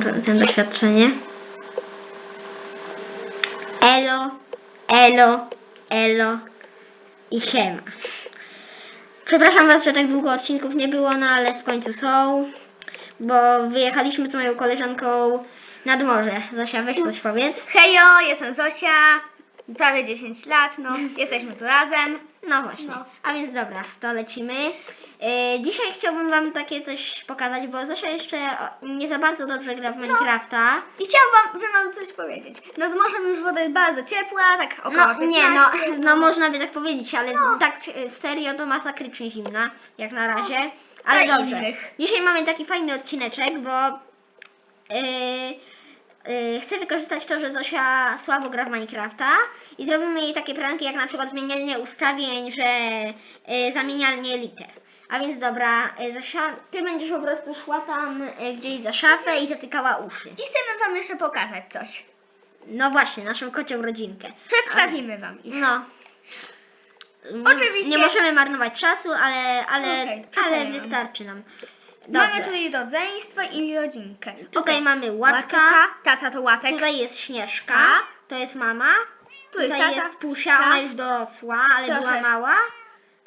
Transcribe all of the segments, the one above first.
ten doświadczenie. Elo, elo, elo i siema. Przepraszam Was, że tak długo odcinków nie było, no ale w końcu są, bo wyjechaliśmy z moją koleżanką nad morze. Zosia, weź coś powiedz. Hejo, jestem Zosia, prawie 10 lat, no, jesteśmy tu razem. No właśnie. No. A więc dobra, to lecimy. Yy, dzisiaj chciałbym Wam takie coś pokazać, bo Zosia jeszcze o, nie za bardzo dobrze gra w Minecrafta. I chciałam wam, coś powiedzieć. Nad morzem już woda jest bardzo ciepła, tak około No 15. nie, no, no można by tak powiedzieć, ale No. tak e, serio to masakrycznie zimna, jak na razie. Ale dla dobrze. innych. Dzisiaj mamy taki fajny odcineczek, bo yy, chcę wykorzystać to, że Zosia słabo gra w Minecrafta i zrobimy jej takie pranki, jak na przykład zmienianie ustawień, że yy, zamienianie liter. A więc dobra, yy, Zosia, ty będziesz po prostu szła tam gdzieś za szafę i zatykała uszy. I chcemy wam jeszcze pokazać coś. No właśnie, naszą kocią rodzinkę. Przedstawimy wam ich. No. Oczywiście. Nie możemy marnować czasu, ale, ale, Okej, ale wystarczy nam. Mamy Dobrze. tutaj rodzeństwo i rodzinkę. Okej, mamy łatka. Tata to łatek. Tutaj jest Śnieżka. Tak. To jest mama. Tu jest Tutaj tata. jest Pusia, Tak. ona już dorosła, ale była mała.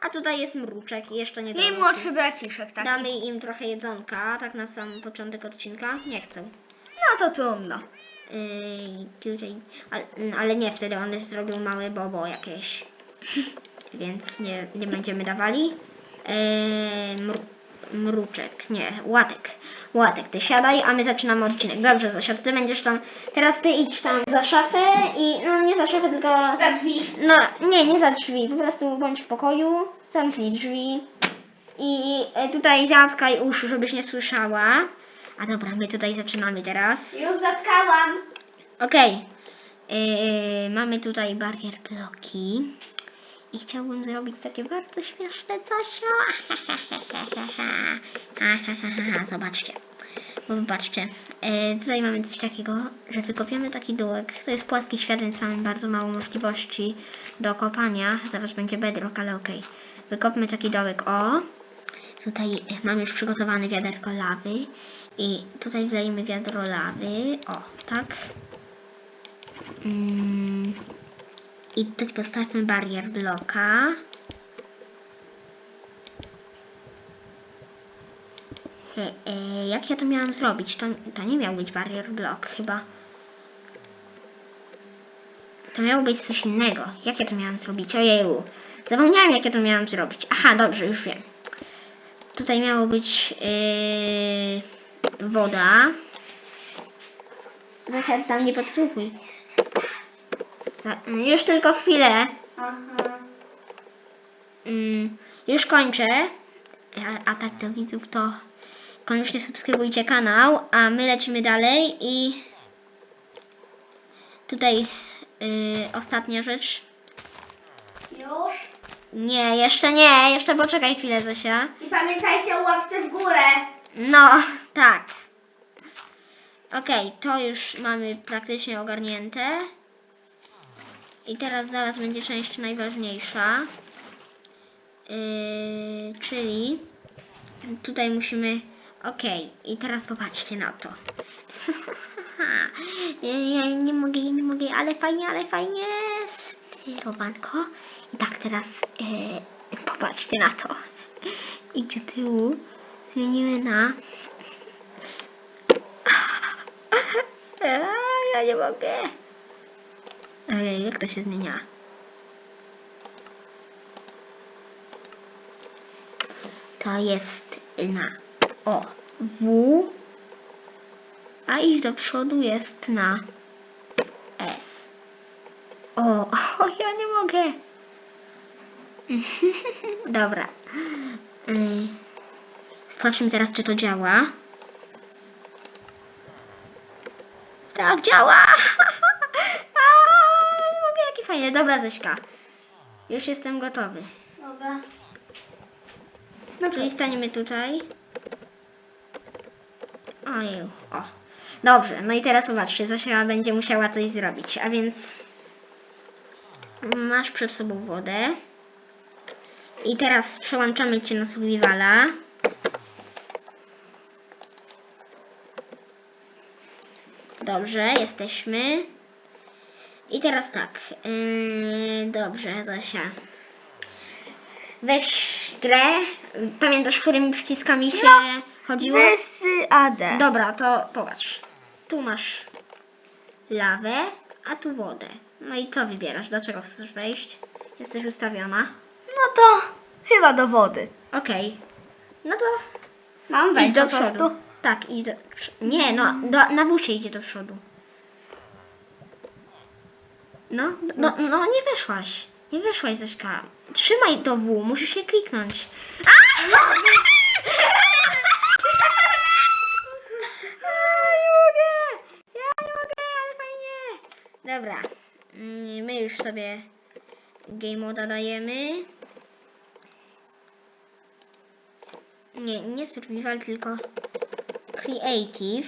A tutaj jest Mruczek i jeszcze nie Jej dorosły. młodszy braciszek taki. Damy im trochę jedzonka, tak na sam początek odcinka. Nie chcą. No to trudno. Yy, tutaj, ale, ale nie wtedy one zrobią małe bobo jakieś. Więc nie, nie będziemy dawali. Yy, mru, mruczek, nie, łatek. Łatek, ty siadaj, a my zaczynamy odcinek. Dobrze, Zosia, to ty będziesz tam. Teraz ty idź tam za szafę i. No nie za szafę, tylko. Za drzwi. No nie, nie za drzwi. Po prostu bądź w pokoju, zamknij drzwi. I e, tutaj zatkaj uszy, żebyś nie słyszała. A dobra, my tutaj zaczynamy teraz. Już zatkałam. Okej. Yy, mamy tutaj barier bloki. I chciałbym zrobić takie bardzo śmieszne coś. Zobaczcie. Bo Zobaczcie. Yy, tutaj mamy coś takiego, że wykopiemy taki dołek. To jest płaski świat, więc mamy bardzo mało możliwości do kopania. Zaraz będzie bedrock, ale okej. Wykopmy taki dołek. O. Tutaj mamy już przygotowane wiaderko lawy. I tutaj wlejemy wiadro lawy. O, tak. Mm. I tutaj postawmy barier bloka. E, jak ja to miałam zrobić? To, to nie miał być barier blok chyba. To miało być coś innego. Jak ja to miałam zrobić? Ojeju. Zapomniałam jak ja to miałam zrobić. Aha, dobrze, już wiem. Tutaj miało być yy, woda. Trochę tam nie podsłuchuj. Za, już tylko chwilę. Aha. Mm, już kończę. A, a tak do widzów to koniecznie subskrybujcie kanał, a my lecimy dalej i tutaj yy, ostatnia rzecz. Już. Nie, jeszcze nie, jeszcze poczekaj chwilę Zosia. I pamiętajcie o łapce w górę. No, tak. Okej, to już mamy praktycznie ogarnięte. I teraz zaraz będzie część najważniejsza. Yy, czyli tutaj musimy. Okej, i teraz popatrzcie na to. ja, ja nie mogę, nie mogę, ale fajnie, ale fajnie. Styrowanko. I tak teraz yy, popatrzcie na to. I do tyłu zmienimy na. Ja nie mogę. Ojej, jak to się zmienia? To jest na O, W, a iść do przodu jest na S. O, o ja nie mogę. Dobra. Ym, Sprawdźmy teraz, czy to działa. Tak, działa! A, nie mogę, jakie fajne. Dobra, Ześka. Już jestem gotowy. Dobra. No, czyli staniemy tutaj. Ojej, o. Dobrze, no i teraz zobaczcie, Zosia będzie musiała coś zrobić, a więc masz przed sobą wodę. I teraz przełączamy cię na survivala. Dobrze, jesteśmy. I teraz tak. Yy, dobrze, Zosia. Weź grę. Pamiętasz, którymi przyciskami się chodziło? Wysy AD. Dobra, to popatrz. Tu masz lawę, a tu wodę. No i co wybierasz? Do czego chcesz wejść? Jesteś ustawiona. No to chyba do wody. Okej. No to Mam wejść do przodu. prostu. Tak, idź do Nie, no, do, na się idzie do przodu. No, no, no, nie weszłaś. Nie weszłaś, Zośka. Trzymaj to W, musisz się kliknąć. A! Nie mogę! Ja nie mogę, ale fajnie! Dobra, mm, my już sobie game moda dajemy. Nie, nie survival, tylko creative.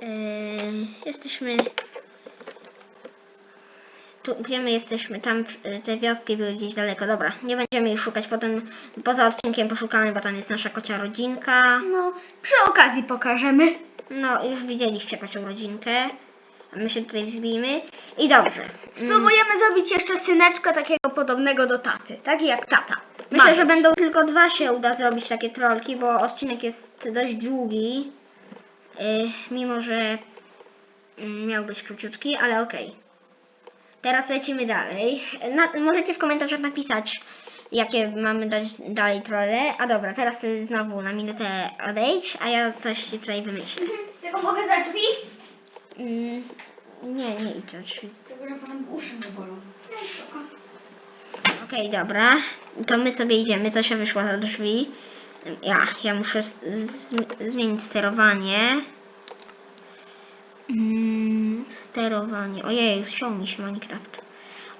Yy, jesteśmy tu, gdzie my jesteśmy? Tam y, te wioski były gdzieś daleko. Dobra, nie będziemy ich szukać. Potem poza odcinkiem poszukamy, bo tam jest nasza kocia rodzinka. No, przy okazji pokażemy. No, już widzieliście kocią rodzinkę. A my się tutaj wzbijmy. I dobrze. Mm, Spróbujemy zrobić jeszcze syneczka takiego podobnego do taty. Tak jak tata. Myślę, Ma że będą tylko dwa się uda zrobić takie trolki, bo odcinek jest dość długi. Yy, mimo, że mm, miał być króciutki, ale okej. Teraz lecimy dalej. Na, możecie w komentarzach napisać, jakie mamy dać dalej trolle. A dobra, teraz ty znowu na minutę odejdź, a ja coś ci tutaj wymyślę. Tylko mogę za drzwi? Mm, nie, nie idź za drzwi. Tylko, że potem uszy bolą. No. Okej, dobra. To my sobie idziemy. Zosia wyszła za drzwi. Ja, ja muszę zmienić sterowanie. Mm, sterowanie. Ojej, ściął mi się Minecraft.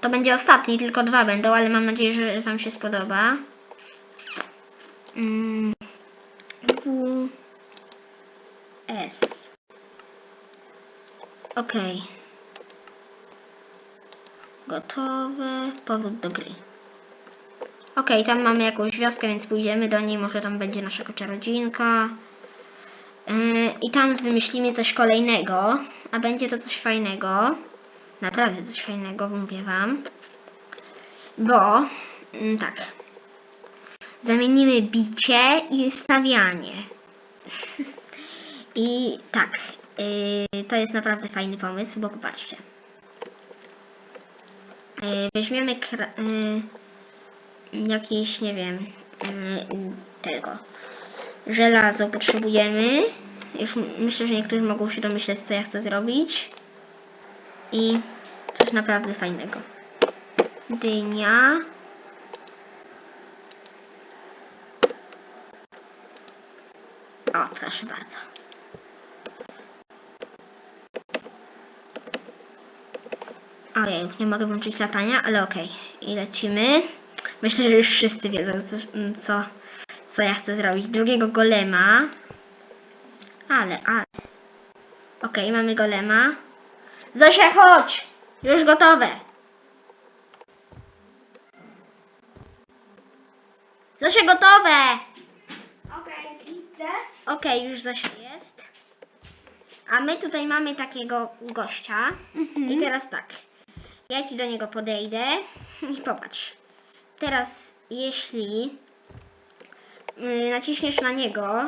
To będzie ostatni, tylko dwa będą, ale mam nadzieję, że Wam się spodoba. Mm, S. Okej. Gotowe. Powrót do gry. Okej, tam mamy jakąś wioskę, więc pójdziemy do niej. Może tam będzie nasza. Yy, I tam wymyślimy coś kolejnego. A będzie to coś fajnego. Naprawdę coś fajnego, mówię wam. Bo, mm, tak. Zamienimy bicie i stawianie. I tak. Yy, to jest naprawdę fajny pomysł, bo popatrzcie. Yy, weźmiemy yy, jakiś, nie wiem, yy, tego. Żelazo potrzebujemy. Już myślę, że niektórzy mogą się domyśleć, co ja chcę zrobić. I coś naprawdę fajnego. Dynia. O, proszę bardzo. Ojej, nie mogę włączyć latania, ale okej. I lecimy. Myślę, że już wszyscy wiedzą, co, co, co ja chcę zrobić. Drugiego golema. Ale, ale. Okej, mamy golema. Zosia, chodź! Już gotowe. Zosia, gotowe! Okej, widzę. Okej, już Zosia jest. A my tutaj mamy takiego gościa. Mhm. I teraz tak. Ja ci do niego podejdę i popatrz. Teraz jeśli naciśniesz na niego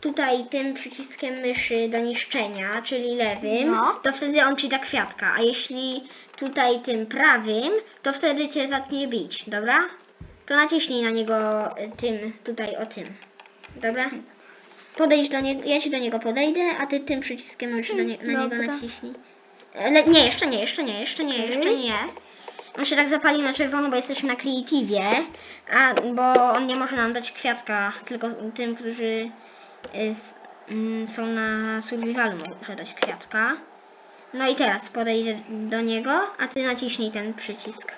tutaj tym przyciskiem myszy do niszczenia, czyli lewym, No. to wtedy on ci da kwiatka, a jeśli tutaj tym prawym, to wtedy cię zacznie bić, dobra? To naciśnij na niego y, tym, tutaj o tym. Dobra? Podejdź do niego, ja ci do niego podejdę, a ty tym przyciskiem myszy do nie, na niego Dobra. naciśnij. Ale nie, jeszcze nie, jeszcze nie, jeszcze nie, jeszcze nie. On się tak zapali na czerwono, bo jesteśmy na Creative, a bo on nie może nam dać kwiatka, tylko tym, którzy y, s- mm, są na survivalu może dać kwiatka. No i teraz podejdź do niego, a ty naciśnij ten przycisk.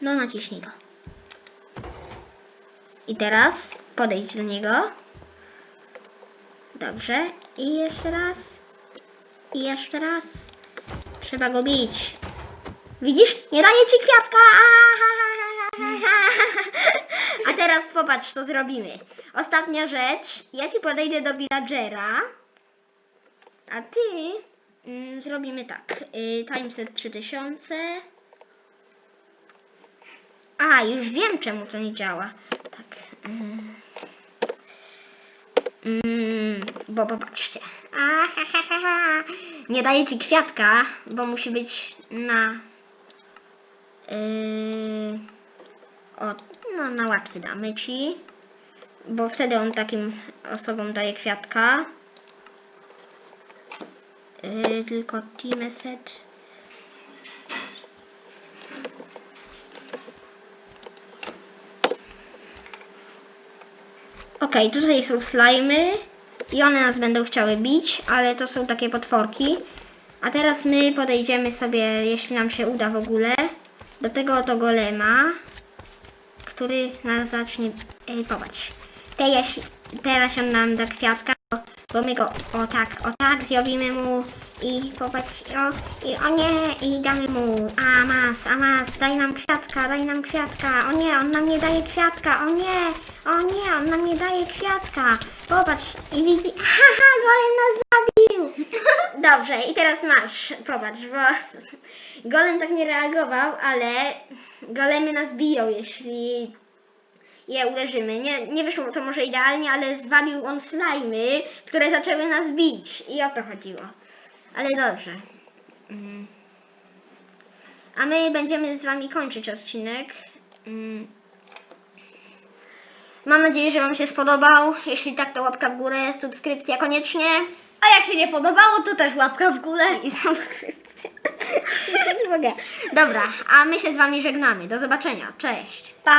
No naciśnij go. I teraz podejdź do niego. Dobrze. I jeszcze raz. I jeszcze raz. Trzeba go bić. Widzisz? Nie daje ci kwiatka! A teraz popatrz, co zrobimy. Ostatnia rzecz. Ja ci podejdę do villagera. A ty mm, zrobimy tak. Y, timeset 3000. A, już wiem czemu to nie działa. Tak. Mm. Mm, bo popatrzcie. A, ha, ha, ha, ha. Nie daję ci kwiatka, bo musi być na. Yy, o, no na łatwy damy ci. Bo wtedy on takim osobom daje kwiatka. Yy, tylko team set. Okej, tutaj są slajmy i one nas będą chciały bić, ale to są takie potworki. A teraz my podejdziemy sobie, jeśli nam się uda w ogóle, do tego oto golema, który nas zacznie... Ej, popatrz. Te, jeśli, teraz on nam da kwiatka, bo my go o tak, o tak zrobimy mu i popatrz, o, i o nie, i damy mu, a mas, a mas, daj nam kwiatka, daj nam kwiatka, o nie, on nam nie daje kwiatka, o nie, o nie, on nam nie daje kwiatka, popatrz, i widzi, haha, golem nas zabił. Dobrze, i teraz masz, popatrz, bo golem tak nie reagował, ale golemy nas biją, jeśli je uderzymy. Nie, nie wyszło to może idealnie, ale zwabił on slajmy, które zaczęły nas bić. I o to chodziło. Ale dobrze. Mm. A my będziemy z wami kończyć odcinek. Mm. Mam nadzieję, że wam się spodobał. Jeśli tak, to łapka w górę, subskrypcja koniecznie. A jak się nie podobało, to też łapka w górę. I subskrypcja. Nie mogę. Dobra, a my się z wami żegnamy. Do zobaczenia. Cześć. Pa!